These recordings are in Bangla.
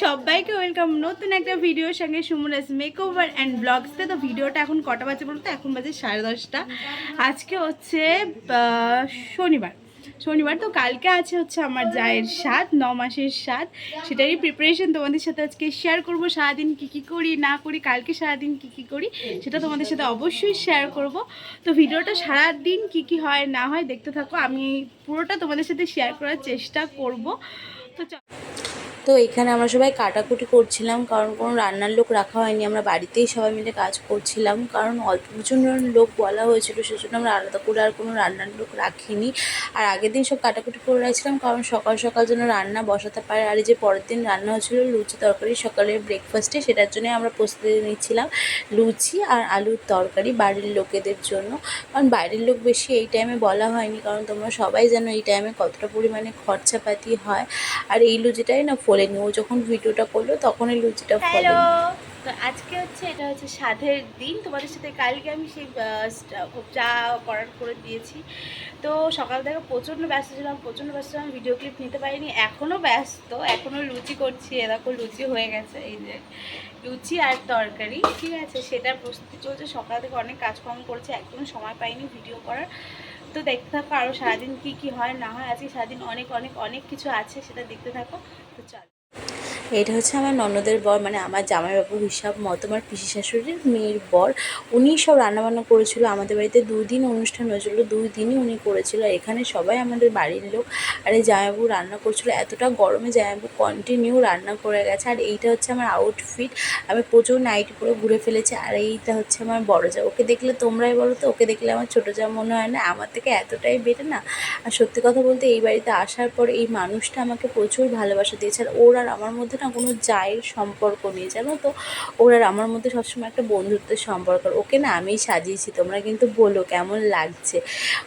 সবাইকে ওয়েলকাম নতুন একটা ভিডিওর সঙ্গে সুমরাজ মেকওভার অ্যান্ড ব্লগসতে তো। ভিডিওটা এখন কটা বাজে বলতো? এখন বাজে সাড়ে দশটা। আজকে হচ্ছে শনিবার। শনিবার তো কালকে আছে হচ্ছে আমার জায়ের স্বাদ, ন মাসের স্বাদ। সেটারই প্রিপারেশন তোমাদের সাথে আজকে শেয়ার করব। সারাদিন কী কী করি, না করি, কালকে সারাদিন কী কী করি, সেটা তোমাদের সাথে অবশ্যই শেয়ার করব। তো ভিডিওটা সারাদিন কী কী হয়, না হয় দেখতে থাকো। আমি পুরোটা তোমাদের সাথে শেয়ার করার চেষ্টা করব। তো তো এখানে আমরা সবাই কাটাকুটি করছিলাম, কারণ কোনো রান্নার লোক রাখা হয়নি। আমরা বাড়িতেই সবাই মিলে কাজ করছিলাম, কারণ অল্প প্রচুর লোক বলা হয়েছিল, সেজন্য আমরা আলাদা করে আর কোনো রান্নার লোক রাখিনি। আর আগের দিন সব কাটাকুটি করে রাখছিলাম, কারণ সকাল সকাল যেন রান্না বসাতে পারে। আর এই যে পরের দিন রান্না হচ্ছিল লুচি তরকারি, সকালের ব্রেকফাস্টে সেটার জন্য আমরা প্রস্তুতি নিচ্ছিলাম লুচি আর আলুর তরকারি বাড়ির লোকেদের জন্য। কারণ বাইরের লোক বেশি এই টাইমে বলা হয়নি, কারণ তোমরা সবাই জানো এই টাইমে কতটা পরিমাণে খরচাপাতি হয়। আর এই লুচিটাই না ফোলেনি ও যখন ভিডিওটা করল তখন এই লুচিটা ফোলেনি তো আজকে হচ্ছে এটা হচ্ছে সাধের দিন তোমাদের সাথে কালকে আমি সেই চা করার করে দিয়েছি। তো সকাল থেকে প্রচণ্ড ব্যস্ত ছিলাম প্রচণ্ড ব্যস্ত ছিলাম ভিডিও ক্লিপ নিতে পারিনি এখনও ব্যস্ত এখনও লুচি করছি এরকম লুচি হয়ে গেছে এই যে লুচি আর তরকারি ঠিক আছে? সেটার প্রস্তুতি চলছে সকাল থেকে অনেক কাজকর্ম করেছে একদম সময় পাইনি ভিডিও করার। তো দেখতে থাকো আরও সারাদিন কী কী হয়, না হয় আজকে সারাদিন অনেক অনেক অনেক কিছু আছে, সেটা দেখতে থাকো। তো চল। এটা হচ্ছে আমার ননদের বর মানে আমার জামাইবাবু হিসাব মতো আমার পিসি শাশুড়ির মেয়ের বর। উনি সব রান্নাবান্না করেছিল, আমাদের বাড়িতে দুদিন অনুষ্ঠান হয়েছিল দুই দিনই উনি করেছিল। এখানে সবাই আমাদের বাড়ির লোক। আর এই জামাইবাবু রান্না করছিল, এতটা গরমে জামাইবাবু কন্টিনিউ রান্না করে গেছে। আর এইটা হচ্ছে আমার আউটফিট আমি প্রচুর নাইট করে ঘুরে ফেলেছি। আর এইটা হচ্ছে আমার বড় যা ওকে দেখলে তোমরাই বলো তো, ওকে দেখলে আমার ছোটো যা মনে হয় না? আমার থেকে এতটাই বেটে না? আর সত্যি কথা বলতে এই বাড়িতে আসার পর এই মানুষটা আমাকে প্রচুর ভালোবাসা দিয়েছে। আর ওর আর আমার মধ্যে না কোনো জায়ের সম্পর্ক নেই, জানো তো? ওর আর আমার মধ্যে সবসময় একটা বন্ধুত্বের সম্পর্ক। ওকে না আমি সাজিয়েছি, তোমরা কিন্তু বলো কেমন লাগছে।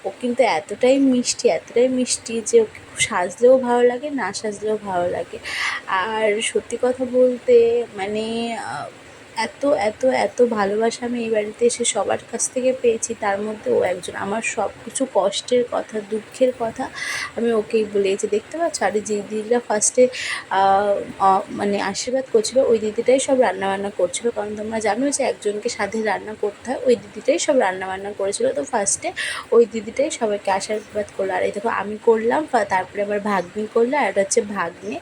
ও কিন্তু এতটাই মিষ্টি এতটাই মিষ্টি যে ওকে সাজলেও ভালো লাগে, না সাজলেও ভালো লাগে। আর সত্যি কথা বলতে মানে এত এত এত ভালোবাসা আমি এই বাড়িতে এসে সবার কাছ থেকে পেয়েছি, তার মধ্যে ও একজন। আমার সব কিছু কষ্টের কথা, দুঃখের কথা আমি ওকেই বলেছি। দেখতে পাচ্ছ? আর যে দিদিরা ফার্স্টে মানে আশীর্বাদ করছিল, ওই দিদিটাই সব রান্নাবান্না করছিল। কারণ তোমরা জানো যে একজনকে সাথে রান্না করতে হয়, ওই দিদিটাই সব রান্নাবান্না করেছিল। তো ফার্স্টে ওই দিদিটাই সবাইকে আশীর্বাদ করল। আর এই দেখো, আমি করলাম তারপরে আবার ভাগ্নি করল, আর এটা হচ্ছে ভাগ্নে।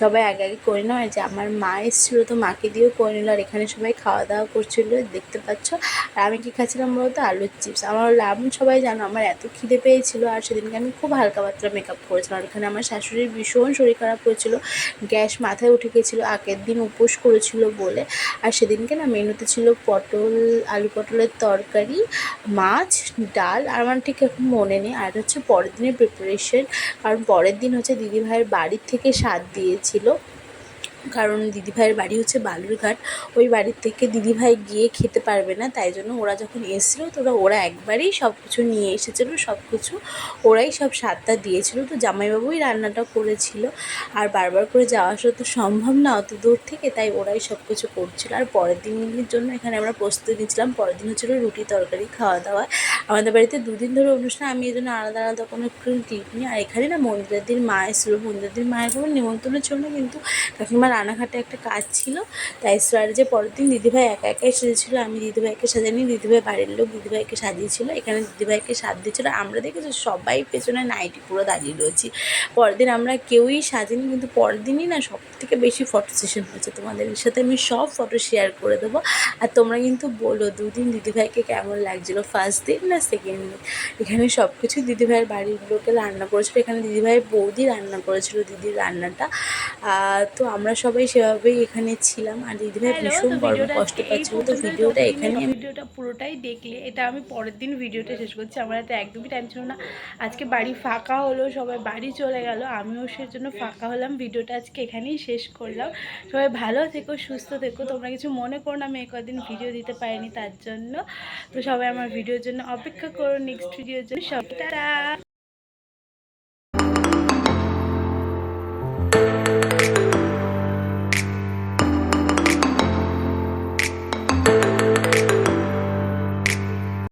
সবাই আগে আগে করে নাও আর যে আমার মা এসেছিল, তো মাকে দিয়েও করে নিল। আর এখানে সবাই খাওয়া দাওয়া করছিল, দেখতে পাচ্ছ। আর আমি কী খাচ্ছিলাম বলতো আলুর চিপস। আমার লাভ সবাই জানো, আমার এত খিদে পেয়েছিল আর সেদিনকে আমি খুব হালকা পাতলা মেকআপ করেছিলাম। এখানে আমার শাশুড়ির ভীষণ শরীর খারাপ হয়েছিল। গ্যাস মাথায় উঠে গেছিল, আগের দিন উপোস করেছিল বলে। আর সেদিনকে না মেনুতে ছিল পটল, আলু পটলের তরকারি, মাছ, ডাল। আর আমার ঠিক এখন মনে নেই। আর হচ্ছে পরের দিনের প্রিপারেশন কারণ পরের দিন হচ্ছে দিদিভাইয়ের বাড়ির থেকে স্বাদ দিয়েছিল। কারণ দিদিভাইয়ের বাড়ি হচ্ছে বালুরঘাট। ওই বাড়ির থেকে দিদিভাই গিয়ে খেতে পারবে না, তাই জন্য ওরা যখন এসেছিল তো ওরা ওরা একবারেই সব কিছু নিয়ে এসেছিল সব কিছু ওরাই সব স্বাদটা দিয়েছিলো। তো জামাইবাবুই রান্নাটা করেছিল আর বারবার করে যাওয়া আসা তো সম্ভব না অত দূর থেকে, তাই ওরাই সব কিছু করছিল। আর পরের দিনের জন্য এখানে আমরা প্রস্তুতি নিচ্ছিলাম পরের দিন হচ্ছিল রুটি তরকারি খাওয়া দাওয়া আমাদের বাড়িতে দুদিন ধরে অনুষ্ঠান, আমি এই জন্য আলাদা আলাদা কোনো ক্লিপ নিই। আর এখানে না মন্দিরের দিন মা এসেছিল দিন মায়ের কোনো নিমন্ত্রণের জন্য কিন্তু কাকিমা রানাঘাটে একটা কাজ ছিল। তাই যে পরের দিন দিদিভাই একা একাই সেজেছিলো, আমি দিদিভাইকে সাজাইনি। দিদিভাই বাড়ির লোক, দিদিভাইকে সাজিয়েছিল। এখানে দিদিভাইকে সাজ দিয়েছিল। আমরা দেখেছি সবাই পেছনে নাইটি পুরো দাঁড়িয়ে রয়েছি। পরের দিন আমরা কেউই সাজিনি, কিন্তু পরের দিনই না সব থেকে বেশি ফটো সেশন হয়েছে তোমাদের। সাথে আমি সব ফটো শেয়ার করে দেবো। আর তোমরা কিন্তু বলো, দুদিন দিদিভাইকে কেমন লাগছিল? ফার্স্ট দিন না সেকেন্ড দিন? এখানে সব কিছু দিদিভাইয়ের বাড়ির লোকে রান্না করেছিল। এখানে দিদিভাইয়ের বৌদি রান্না করেছিল, দিদির রান্নাটা। তো আমরা সবাই সেভাবেই এখানে ছিলাম আর দিদিভাই ভীষণ ভিডিওটা কষ্ট পাচ্ছিল তো ভিডিওটা এখানে ভিডিওটা পুরোটাই দেখলে এটা আমি পরের দিন ভিডিওটা শেষ করছি আমার হাতে একদমই টাইম ছিল না। আজকে বাড়ি ফাঁকা হলো সবাই বাড়ি চলে গেল আমিও সেজন্য ফাঁকা হলাম ভিডিওটা আজকে এখানেই শেষ করলাম। সবাই ভালো থেকো সুস্থ থেকো তোমরা কিছু মনে করো না আমি এই কদিন ভিডিও দিতে পারিনি তার জন্য। তো সবাই আমার ভিডিওর জন্য অপেক্ষা করো নেক্সট ভিডিওর জন্য সব টাটা!